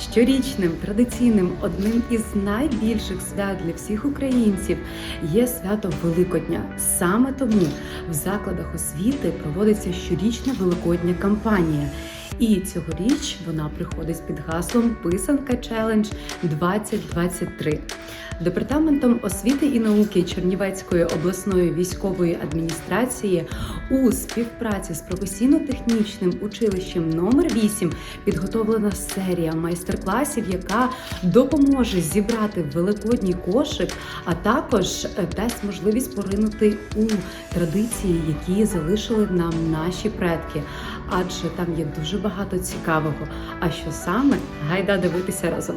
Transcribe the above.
Щорічним традиційним одним із найбільших свят для всіх українців є свято Великодня. Саме тому в закладах освіти проводиться щорічна великодня кампанія. І цьогоріч вона приходить під гаслом Писанка Челендж 2023. Департаментом освіти і науки Чернівецької обласної військової адміністрації у співпраці з професійно-технічним училищем номер 8 підготовлена серія майстер-класів, яка допоможе зібрати великодній кошик, а також е, дасть можливість поринути у традиції, які залишили нам наші предки. Адже там є дуже багато цікавого. А що саме гайда дивитися разом.